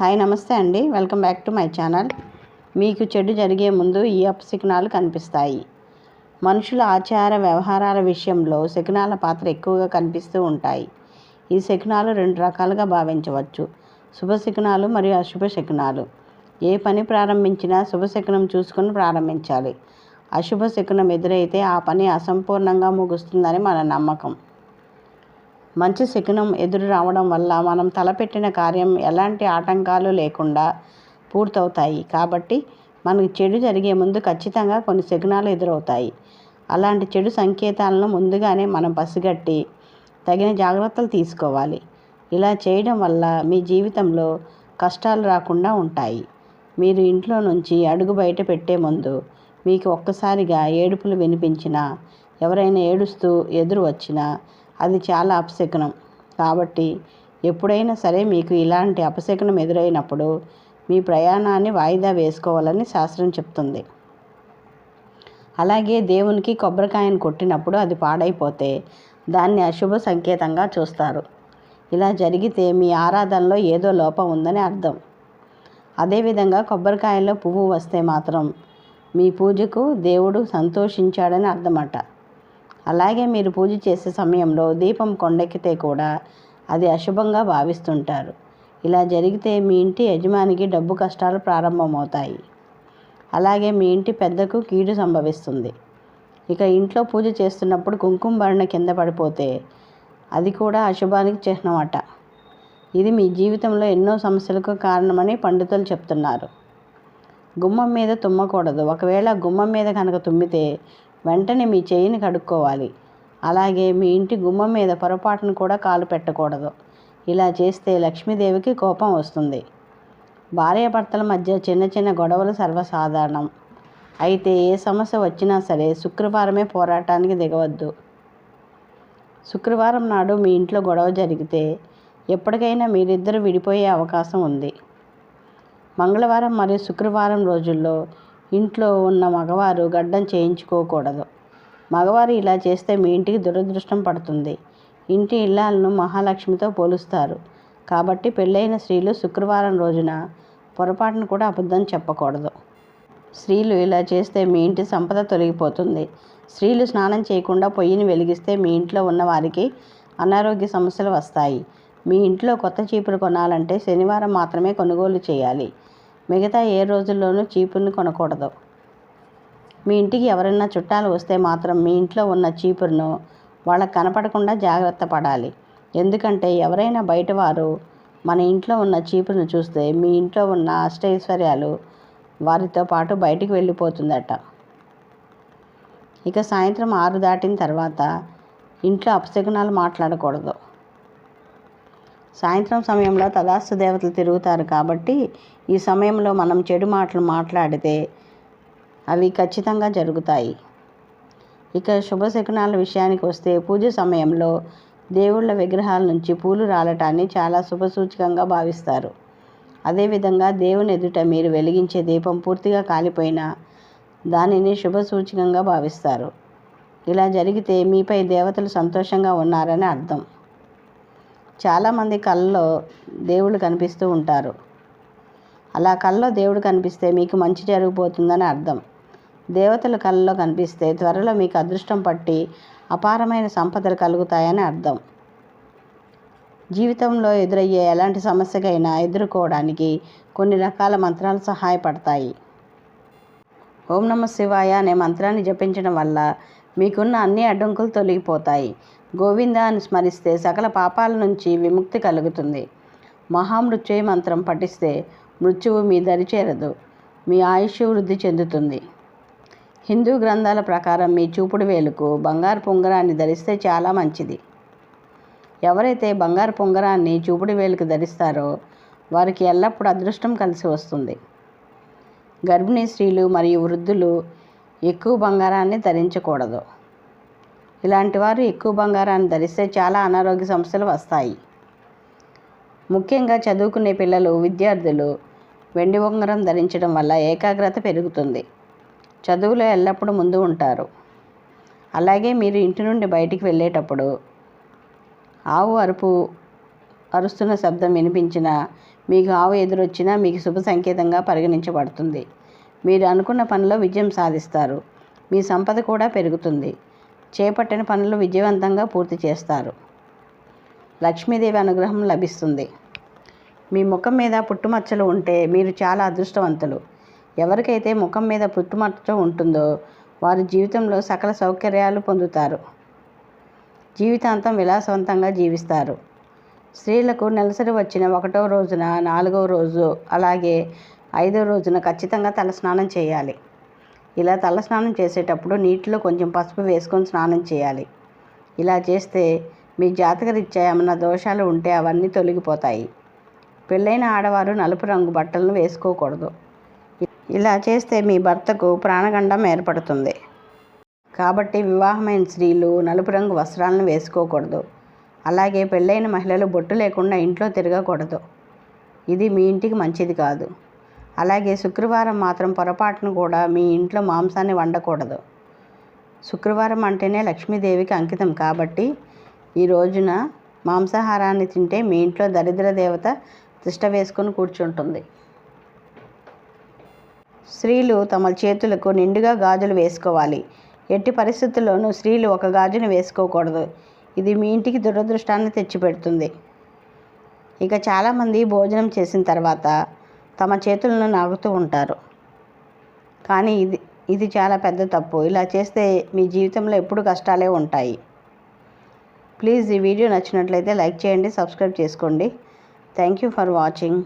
Hi నమస్తే అండి. Welcome back to my channel. మీకు చెడు జరిగే ముందు ఈ అపశకునాలు కనిపిస్తాయి. మనుషుల ఆచార వ్యవహారాల విషయంలో శకునాల పాత్ర ఎక్కువగా కనిపిస్తూ ఉంటాయి. ఈ శకునాలు రెండు రకాలుగా భావించవచ్చు. శుభశకునాలు మరియు అశుభ శకునాలు ఏ పని ప్రారంభించినా శుభ శకునం చూసుకొని ప్రారంభించాలి. అశుభ శకునం ఎదురైతే ఆ పని అసంపూర్ణంగా ముగుస్తుందని మన నమ్మకం. మంచి శకునం ఎదురు రావడం వల్ల మనం తలపెట్టిన కార్యం ఎలాంటి ఆటంకాలు లేకుండా పూర్తవుతాయి. కాబట్టి మనకు చెడు జరిగే ముందు ఖచ్చితంగా కొన్ని శకునాలు ఎదురవుతాయి. అలాంటి చెడు సంకేతాలను ముందుగానే మనం పసిగట్టి తగిన జాగ్రత్తలు తీసుకోవాలి. ఇలా చేయడం వల్ల మీ జీవితంలో కష్టాలు రాకుండా ఉంటాయి. మీరు ఇంట్లో నుంచి అడుగు బయట పెట్టే ముందు మీకు ఒక్కసారిగా ఏడుపులు వినిపించినా ఎవరైనా ఏడుస్తూ ఎదురు వచ్చినా అది చాలా అపశకునం. కాబట్టి ఎప్పుడైనా సరే మీకు ఇలాంటి అపశకునం ఎదురైనప్పుడు మీ ప్రయాణాన్ని వాయిదా వేసుకోవాలని శాస్త్రం చెప్తుంది. అలాగే దేవునికి కొబ్బరికాయను కొట్టినప్పుడు అది పాడైపోతే దాన్ని అశుభ సంకేతంగా చూస్తారు. ఇలా జరిగితే మీ ఆరాధనలో ఏదో లోపం ఉందని అర్థం. అదేవిధంగా కొబ్బరికాయలో పువ్వు వస్తే మాత్రం మీ పూజకు దేవుడు సంతోషించాడని అర్థమట. అలాగే మీరు పూజ చేసే సమయంలో దీపం కొండెక్కితే కూడా అది అశుభంగా భావిస్తుంటారు. ఇలా జరిగితే మీ ఇంటి యజమానికి డబ్బు కష్టాలు ప్రారంభమవుతాయి. అలాగే మీ ఇంటి పెద్దకు కీడు సంభవిస్తుంది. ఇక ఇంట్లో పూజ చేస్తున్నప్పుడు కుంకుమ భరణ కింద పడిపోతే అది కూడా అశుభానికి చిహ్నమట. ఇది మీ జీవితంలో ఎన్నో సమస్యలకు కారణమని పండితులు చెప్తున్నారు. గుమ్మం మీద తుమ్మకూడదు. ఒకవేళ గుమ్మం మీద కనుక తుమ్మితే వెంటనే మీ చేయిని కడుక్కోవాలి. అలాగే మీ ఇంటి గుమ్మం మీద పొరపాటును కూడా కాలు పెట్టకూడదు. ఇలా చేస్తే లక్ష్మీదేవికి కోపం వస్తుంది. భార్యాభర్తల మధ్య చిన్న చిన్న గొడవలు సర్వసాధారణం. అయితే ఏ సమస్య వచ్చినా సరే శుక్రవారమే పోరాటానికి దిగవద్దు. శుక్రవారం నాడు మీ ఇంట్లో గొడవ జరిగితే ఎప్పటికైనా మీరిద్దరు విడిపోయే అవకాశం ఉంది. మంగళవారం మరియు శుక్రవారం రోజుల్లో ఇంట్లో ఉన్న మగవారు గడ్డం చేయించుకోకూడదు. మగవారు ఇలా చేస్తే మీ ఇంటికి దురదృష్టం పడుతుంది. ఇంటి ఇల్లాలను మహాలక్ష్మితో పోలుస్తారు. కాబట్టి పెళ్ళైన స్త్రీలు శుక్రవారం రోజున పొరపాటును కూడా అబద్ధం చెప్పకూడదు. స్త్రీలు ఇలా చేస్తే మీ ఇంటి సంపద తొలగిపోతుంది. స్త్రీలు స్నానం చేయకుండా పొయ్యిని వెలిగిస్తే మీ ఇంట్లో ఉన్న వారికి అనారోగ్య సమస్యలు వస్తాయి. మీ ఇంట్లో కొత్త చీపురు కొనాలంటే శనివారం మాత్రమే కొనుగోలు చేయాలి. మిగతా ఏ రోజుల్లోనూ చీపురుని కొనకూడదు. మీ ఇంటికి ఎవరైనా చుట్టాలు వస్తే మాత్రం మీ ఇంట్లో ఉన్న చీపురును వాళ్ళకు కనపడకుండా జాగ్రత్త పడాలి. ఎందుకంటే ఎవరైనా బయట వారు మన ఇంట్లో ఉన్న చీపురును చూస్తే మీ ఇంట్లో ఉన్న అష్టైశ్వర్యాలు వారితో పాటు బయటికి వెళ్ళిపోతుందట. ఇక సాయంత్రం ఆరు దాటిన తర్వాత ఇంట్లో అపశకునాలు మాట్లాడకూడదు. సాయంత్రం సమయంలో తదాస్తు దేవతలు తిరుగుతారు కాబట్టి ఈ సమయంలో మనం చెడు మాటలు మాట్లాడితే అవి ఖచ్చితంగా జరుగుతాయి. ఇక శుభశకునాల విషయానికి వస్తే పూజ సమయంలో దేవుళ్ళ విగ్రహాల నుంచి పూలు రాలటాన్ని చాలా శుభసూచకంగా భావిస్తారు. అదేవిధంగా దేవుని ఎదుట మీరు వెలిగించే దీపం పూర్తిగా కాలిపోయినా దానిని శుభసూచకంగా భావిస్తారు. ఇలా జరిగితే మీపై దేవతలు సంతోషంగా ఉన్నారని అర్థం. చాలామంది కళ్ళలో దేవుడు కనిపిస్తూ ఉంటారు. అలా కళ్ళలో దేవుడు కనిపిస్తే మీకు మంచి జరిగిపోతుందని అర్థం. దేవతల కళ్ళలో కనిపిస్తే త్వరలో మీకు అదృష్టం పట్టి అపారమైన సంపదలు కలుగుతాయని అర్థం. జీవితంలో ఎదురయ్యే ఎలాంటి సమస్యకైనా ఎదుర్కోవడానికి కొన్ని రకాల మంత్రాలు సహాయపడతాయి. ఓం నమ శివాయ అనే మంత్రాన్ని జపించడం వల్ల మీకున్న అన్ని అడ్డంకులు తొలగిపోతాయి. గోవింద అని స్మరిస్తే సకల పాపాల నుంచి విముక్తి కలుగుతుంది. మహామృత్యుయ మంత్రం పఠిస్తే మృత్యువు మీ దరి చేరదు. మీ ఆయుష్ వృద్ధి చెందుతుంది. హిందూ గ్రంథాల ప్రకారం మీ చూపుడు వేలుకు బంగారు పొంగరాన్ని ధరిస్తే చాలా మంచిది. ఎవరైతే బంగారు పొంగరాన్ని చూపుడు వేలుకు ధరిస్తారో వారికి ఎల్లప్పుడూ అదృష్టం కలిసి వస్తుంది. గర్భిణీ స్త్రీలు మరియు వృద్ధులు ఎక్కువ బంగారాన్ని ధరించకూడదు. ఇలాంటి వారు ఎక్కువ బంగారాన్ని ధరిస్తే చాలా అనారోగ్య సమస్యలు వస్తాయి. ముఖ్యంగా చదువుకునే పిల్లలు విద్యార్థులు వెండి ఉంగరం ధరించడం వల్ల ఏకాగ్రత పెరుగుతుంది. చదువులో ఎల్లప్పుడూ ముందు ఉంటారు. అలాగే మీరు ఇంటి నుండి బయటికి వెళ్ళేటప్పుడు ఆవు అరుపు అరుస్తున్న శబ్దం వినిపించిన మీకు ఆవు ఎదురొచ్చినా మీకు శుభ సంకేతంగా పరిగణించబడుతుంది. మీరు అనుకున్న పనిలో విజయం సాధిస్తారు. మీ సంపద కూడా పెరుగుతుంది. చేపట్టిన పనులు విజయవంతంగా పూర్తి చేస్తారు. లక్ష్మీదేవి అనుగ్రహం లభిస్తుంది. మీ ముఖం మీద పుట్టుమచ్చలు ఉంటే మీరు చాలా అదృష్టవంతులు. ఎవరికైతే ముఖం మీద పుట్టుమచ్చ ఉంటుందో వారి జీవితంలో సకల సౌకర్యాలు పొందుతారు. జీవితాంతం విలాసవంతంగా జీవిస్తారు. స్త్రీలకు నెలసరి వచ్చిన ఒకటో రోజున నాలుగవ రోజు అలాగే ఐదో రోజున ఖచ్చితంగా తలస్నానం చేయాలి. ఇలా తలస్నానం చేసేటప్పుడు నీటిలో కొంచెం పసుపు వేసుకొని స్నానం చేయాలి. ఇలా చేస్తే మీ జాతకరీత్యా ఏమన్నా దోషాలు ఉంటే అవన్నీ తొలగిపోతాయి. పెళ్ళైన ఆడవారు నలుపు రంగు బట్టలను వేసుకోకూడదు. ఇలా చేస్తే మీ భర్తకు ప్రాణగండం ఏర్పడుతుంది. కాబట్టి వివాహమైన స్త్రీలు నలుపు రంగు వస్త్రాలను వేసుకోకూడదు. అలాగే పెళ్ళైన మహిళలు బొట్టు లేకుండా ఇంట్లో తిరగకూడదు. ఇది మీ ఇంటికి మంచిది కాదు. అలాగే శుక్రవారం మాత్రం పొరపాటును కూడా మీ ఇంట్లో మాంసాన్ని వండకూడదు. శుక్రవారం అంటేనే లక్ష్మీదేవికి అంకితం కాబట్టి ఈ రోజున మాంసాహారాన్ని తింటే మీ ఇంట్లో దరిద్ర దేవత తిష్ట వేసుకొని కూర్చుంటుంది. స్త్రీలు తమ చేతులకు నిండుగా గాజులు వేసుకోవాలి. ఎట్టి పరిస్థితుల్లోనూ స్త్రీలు ఒక గాజును వేసుకోకూడదు. ఇది మీ ఇంటికి దురదృష్టాన్ని తెచ్చిపెడుతుంది. ఇక చాలామంది భోజనం చేసిన తర్వాత తమ చేతులను నాగుతూ ఉంటారు. కానీ ఇది ఇది చాలా పెద్ద తప్పు. ఇలా చేస్తే మీ జీవితంలో ఎప్పుడు కష్టాలే ఉంటాయి. ప్లీజ్ ఈ వీడియో నచ్చినట్లయితే లైక్ చేయండి సబ్స్క్రైబ్ చేసుకోండి. Thank you for watching.